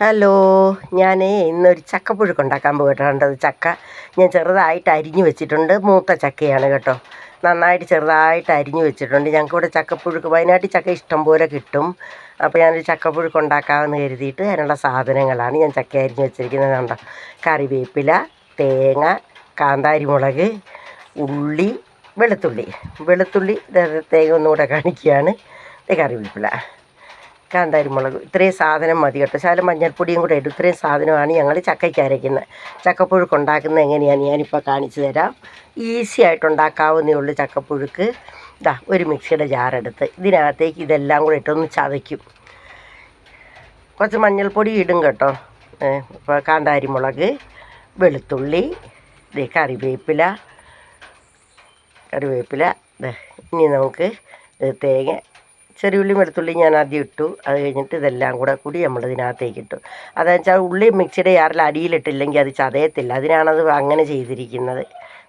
Hello ഞാൻ ഇന്നൊരു ചക്കപ്പുഴുക്ക് ഉണ്ടാക്കാൻ പോയിട്ടുണ്ട് ചക്ക. ഞാൻ ചെറുതായിട്ട് അരിഞ്ഞു വെച്ചിട്ടുണ്ട്. മൂത്ത ചക്കയാണ് കേട്ടോ. നന്നായിട്ട് ചെറുതായിട്ട് അരിഞ്ഞു വെച്ചിട്ടുണ്ട്. ഞങ്ങൾക്ക് ഇവിടെ ചക്കപ്പുഴുക്ക് വയനാട്ടിൽ ചക്ക ഇഷ്ടം പോലെ കിട്ടും. അപ്പോൾ ഞാനൊരു ചക്കപ്പുഴുക്ക് ഉണ്ടാക്കാമെന്ന് കരുതിയിട്ട് അതിനുള്ള സാധനങ്ങളാണ് ഞാൻ ചക്ക അരിഞ്ഞു വെച്ചിരിക്കുന്നത് കണ്ടോ. കറിവേപ്പില തേങ്ങ കാന്താരിമുളക് ഉള്ളി വെളുത്തുള്ളി. വെളുത്തുള്ളി തേങ്ങ ഒന്നുകൂടെ കാണിക്കുകയാണ്. കറിവേപ്പില. കാന്താരി മുളക്. ഇത്രയും സാധനം മതി കേട്ടോ. ശകലം മഞ്ഞൾപ്പൊടിയും കൂടെ ഇടും ഇത്രയും സാധനമാണ് ഞങ്ങൾ ചക്കയ്ക്ക് അരയ്ക്കുന്നത് ചക്കപ്പുഴുക്ക് ഉണ്ടാക്കുന്നത് എങ്ങനെയാണ് ഞാനിപ്പോൾ കാണിച്ചു തരാം. ഈസി ആയിട്ട് ഉണ്ടാക്കാവുന്നേ ഉള്ളൂ ചക്കപ്പുഴുക്ക്. ഇതാ ഒരു മിക്സിയുടെ ജാറെടുത്ത്. ഇതിനകത്തേക്ക് ഇതെല്ലാം കൂടെ ഇട്ടൊന്ന് ചതയ്ക്കും. കുറച്ച് മഞ്ഞൾപ്പൊടി ഇടും കേട്ടോ. ഇപ്പോൾ കാന്താരി മുളക് വെളുത്തുള്ളി ദേ കറിവേപ്പില കറിവേപ്പില. ഇനി നമുക്ക് ഇത് തേങ്ങ ചെറിയുള്ളി വെളുത്തുള്ളി ഞാൻ ആദ്യം ഇട്ടു. അത് കഴിഞ്ഞിട്ട് ഇതെല്ലാം കൂടെ കൂടി നമ്മൾ ഇതിനകത്തേക്ക് ഇട്ടു. അതെന്ന് വെച്ചാൽ ഉള്ളി മിക്സിയുടെ ജാറിൽ അടിയിലിട്ടില്ലെങ്കിൽ അത് ചതയത്തില്ല. അതിനാണത് അങ്ങനെ ചെയ്തിരിക്കുന്നത്.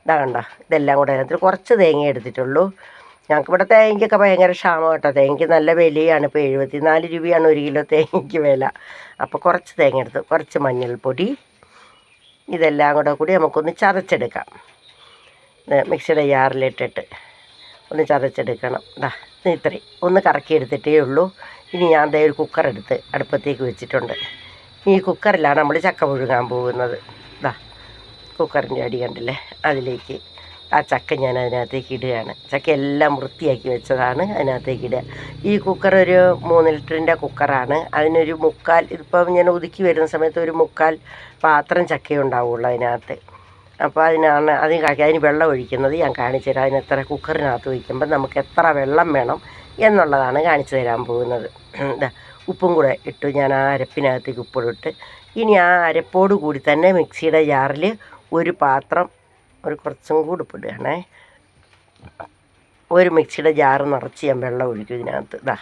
ഇതാ കണ്ടോ ഇതെല്ലാം കൂടെ അതിനകത്ത് കുറച്ച് തേങ്ങ എടുത്തിട്ടുള്ളൂ. ഞങ്ങൾക്ക് ഇവിടെ തേങ്ങയ്ക്കൊക്കെ ഭയങ്കര ക്ഷാമം കേട്ടോ. തേങ്ങയ്ക്ക് നല്ല വിലയാണ്. ഇപ്പോൾ എഴുപത്തിനാല് രൂപയാണ് ഒരു കിലോ തേങ്ങയ്ക്ക് വില. അപ്പോൾ കുറച്ച് തേങ്ങ എടുത്തു. കുറച്ച് മഞ്ഞൾപ്പൊടി. ഇതെല്ലാം കൂടെ കൂടി നമുക്കൊന്ന് ചതച്ചെടുക്കാം. മിക്സിയുടെ ജാറിലിട്ടിട്ട്. ഒന്ന് ചതച്ചെടുക്കണം. ഇതാ ഇത് ഇത്രയും. ഒന്ന് കറക്കി എടുത്തിട്ടേ ഉള്ളൂ. ഇനി ഞാൻ ദേ ഒരു കുക്കർ എടുത്ത് അടുപ്പത്തേക്ക് വെച്ചിട്ടുണ്ട്. ഈ കുക്കറിലാണ് നമ്മൾ ചക്ക പുഴുങ്ങാൻ പോകുന്നത്. ഇതാ കുക്കറിന്റെ അടി കണ്ടില്ലേ? അതിലേക്ക് ആ ചക്ക ഞാൻ അതിനകത്തേക്ക് ഇടുകയാണ്. ചക്ക എല്ലാം വൃത്തിയാക്കി വെച്ചതാണ് അതിനകത്തേക്ക് ഇടുക. ഈ കുക്കർ ഒരു മൂന്ന് ലിറ്ററിന്റെ കുക്കറാണ് അതിനൊരു മുക്കാൽ ഇതിപ്പം ഞാൻ ഒതുക്കി വരുന്ന സമയത്ത് ഒരു മുക്കാൽ പാത്രം ചക്കയുണ്ടാവുള്ളൂ അതിനകത്ത്. അപ്പോൾ അതിനാണ് അതിന് അതിന് വെള്ളം ഒഴിക്കുന്നത് ഞാൻ കാണിച്ചു തരാം. അതിന് എത്ര കുക്കറിനകത്ത് വയ്ക്കുമ്പോൾ നമുക്ക് എത്ര വെള്ളം വേണം എന്നുള്ളതാണ് കാണിച്ചു തരാൻ പോകുന്നത്. എന്താ ഉപ്പും കൂടെ ഇട്ടു. ഞാൻ ആ അരപ്പിനകത്തേക്ക് ഉപ്പിട്ട് ഇനി ആ അരപ്പോട് കൂടി തന്നെ മിക്സിയുടെ ജാറിൽ ഒരു പാത്രം ഒരു കുറച്ചും കൂടി ഉപ്പിടുകയാണേ ഒരു മിക്സിയുടെ ജാറ് നിറച്ച് ഞാൻ വെള്ളം ഒഴിക്കും ഇതിനകത്ത്. ഇതാ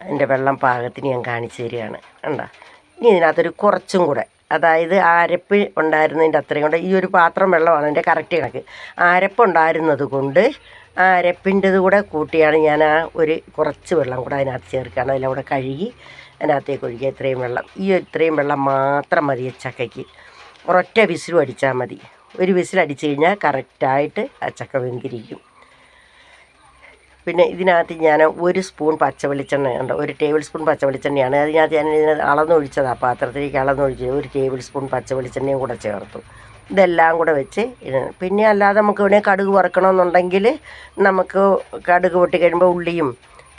അതിന്റെ വെള്ളം പാകത്തിന് ഞാൻ കാണിച്ചു തരികയാണ്. കണ്ടോ? ഇനി ഇതിനകത്തൊരു കുറച്ചും കൂടെ അതായത് അരപ്പ് ഉണ്ടായിരുന്നതിന്റെ അത്രയും കൊണ്ട് ഈ ഒരു പാത്രം വെള്ളമാണ് എന്റെ കറക്റ്റ് കണക്ക്. അരപ്പ് ഉണ്ടായിരുന്നത് കൊണ്ട് ആ അരപ്പിന്റെത് കൂടെ കൂട്ടിയാണ് ഞാൻ ആ ഒരു കുറച്ച് വെള്ളം കൂടെ അതിനകത്ത് ചേർക്കുകയാണ്. അതെല്ലാം കൂടെ കഴുകി അതിനകത്തേക്ക് ഒഴിക്കുക. ഇത്രയും വെള്ളം. ഈ ഇത്രയും വെള്ളം മാത്രം മതി ചക്കയ്ക്ക്. ഒരൊറ്റ വിസിലും അടിച്ചാൽ മതി. ഒരു വിസിലടിച്ച് കഴിഞ്ഞാൽ കറക്റ്റായിട്ട് ആ ചക്ക വെന്തിരിക്കും. പിന്നെ ഇതിനകത്ത് ഞാൻ ഒരു സ്പൂൺ പച്ച വെളിച്ചെണ്ണ ഉണ്ട്. ഒരു ടേബിൾ സ്പൂൺ പച്ച വെളിച്ചെണ്ണയാണ് അതിനകത്ത് ഞാൻ ഇതിനകത്ത് അളന്നൊഴിച്ചത് ആ പാത്രത്തിലേക്ക് അളന്നൊഴിച്ച് ഒരു ടേബിൾ സ്പൂൺ പച്ച വെളിച്ചെണ്ണയും കൂടെ ചേർത്തു. ഇതെല്ലാം കൂടെ വെച്ച് പിന്നെ അല്ലാതെ നമുക്ക് ഇവിടെ കടുക് വറക്കണമെന്നുണ്ടെങ്കിൽ നമുക്ക് കടുക് പൊട്ടി കഴിയുമ്പോൾ ഉള്ളിയും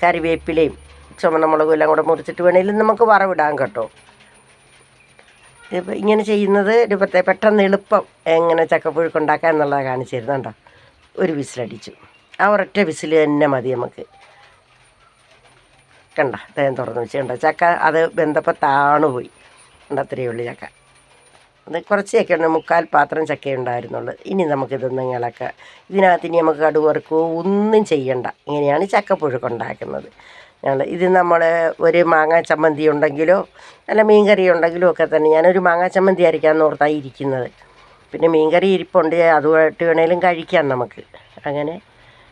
കറിവേപ്പിലയും ചുമന്ന മുളകും എല്ലാം കൂടെ മുറിച്ചിട്ട് വേണമെങ്കിലും നമുക്ക് വറവിടാൻ കേട്ടോ. ഇപ്പം ഇങ്ങനെ ചെയ്യുന്നത് ഒരു പെട്ടെന്ന് എളുപ്പം എങ്ങനെ ചക്കപ്പുഴുക്കുണ്ടാക്കാം എന്നുള്ളത് കാണിച്ചിരുന്നുണ്ടോ ഒരു വിസിലടിച്ചു. ആ ഒരൊറ്റ വിസിൽ തന്നെ മതി നമുക്ക്. കണ്ട തേൻ തുറന്ന് വെച്ച് കണ്ട. ചക്ക അത് വെന്തപ്പോൾ താണുപോയി കണ്ട അത്രയേ ഉള്ളൂ ചക്ക. അത് കുറച്ച് ഉണ്ട് മുക്കാൽ പാത്രം ചക്ക ഉണ്ടായിരുന്നുള്ളൂ. ഇനി നമുക്കിതൊന്നും ഇളക്കുക ഇതിനകത്ത് ഇനി നമുക്ക് കടുവറുക്കോ ഒന്നും ചെയ്യണ്ട. ഇങ്ങനെയാണ് ചക്കപ്പുഴുക്ക് ഉണ്ടാക്കുന്നത്. ഞങ്ങൾ ഇത് നമ്മൾ ഒരു മാങ്ങാ ചമ്മന്തി ഉണ്ടെങ്കിലോ അല്ല മീൻകറി ഉണ്ടെങ്കിലോ ഒക്കെ തന്നെ ഞാനൊരു മാങ്ങാ ചമ്മന്തി അരയ്ക്കാമെന്ന് ഓർത്താണ് ഇരിക്കുന്നത്. പിന്നെ മീൻകറി ഇരിപ്പുണ്ട് അതുമായിട്ട് വേണേലും കഴിക്കാം നമുക്ക്. അങ്ങനെ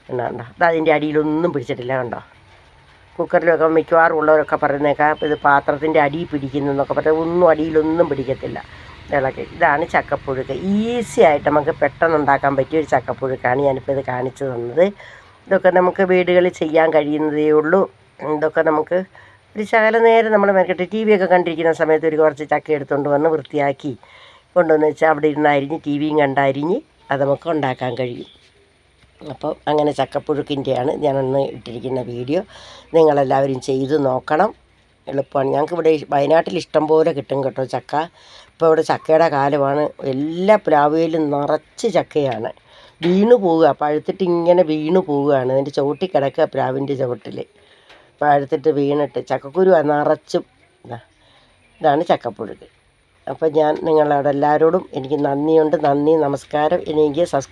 എന്നാ കണ്ടോ അത് അതിന്റെ അടിയിലൊന്നും പിടിച്ചിട്ടില്ല കണ്ടോ? കുക്കറിലൊക്കെ മിക്കവാറും ഉള്ളവരൊക്കെ പറയുന്നേക്കാം ഇത് പാത്രത്തിന്റെ അടി പിടിക്കുന്നതെന്നൊക്കെ പറഞ്ഞാൽ ഒന്നും അടിയിലൊന്നും പിടിക്കത്തില്ല. ഇളക്കി ഇതാണ് ചക്കപ്പുഴുക്ക്. ഈസി ആയിട്ട് നമുക്ക് പെട്ടെന്ന് ഉണ്ടാക്കാൻ പറ്റിയ ഒരു ചക്കപ്പുഴുക്കാണ് ഞാനിപ്പോൾ ഇത് കാണിച്ചു തന്നത്. ഇതൊക്കെ നമുക്ക് വീടുകളിൽ ചെയ്യാൻ കഴിയുന്നതേ ഉള്ളൂ. ഇതൊക്കെ നമുക്ക് ഒരു ശകല നേരം നമ്മൾ മെനക്കെട്ട് ടി വി ഒക്കെ കണ്ടിരിക്കുന്ന സമയത്ത് ഒരു കുറച്ച് ചക്ക എടുത്തുകൊണ്ട് വന്ന് വൃത്തിയാക്കി കൊണ്ടുവന്ന് വെച്ചാൽ അവിടെ ഇരുന്ന് അരിഞ്ഞ് ടി വിയും കണ്ടരിഞ്ഞ് അത് നമുക്ക് ഉണ്ടാക്കാൻ കഴിയും. അപ്പോൾ അങ്ങനെ ചക്കപ്പുഴുക്കിന്റെയാണ് ഞാനന്ന് ഇട്ടിരിക്കുന്ന വീഡിയോ. നിങ്ങളെല്ലാവരും ചെയ്ത് നോക്കണം. എളുപ്പമാണ്. ഞങ്ങൾക്ക് ഇവിടെ വയനാട്ടിൽ ഇഷ്ടം പോലെ കിട്ടും കേട്ടോ ചക്ക. ഇപ്പോൾ ഇവിടെ ചക്കയുടെ കാലമാണ്. എല്ലാ പ്ലാവിലും നിറച്ച് ചക്കയാണ്. വീണു പോവുക. പഴുത്തിട്ട് ഇങ്ങനെ വീണു പോവുകയാണ്. അതിന്റെ ചവിട്ടി കിടക്കുക പ്ലാവിന്റെ ചവിട്ടിൽ. പഴുത്തിട്ട് വീണിട്ട് ചക്കക്കുരു നിറച്ചും ഇതാ ഇതാണ് ചക്കപ്പുഴുക്ക്. അപ്പോൾ ഞാൻ നിങ്ങളവിടെ എല്ലാവരോടും എനിക്ക് നന്ദിയുണ്ട്. നന്ദി നമസ്കാരം. എനിക്ക് സബ്സ്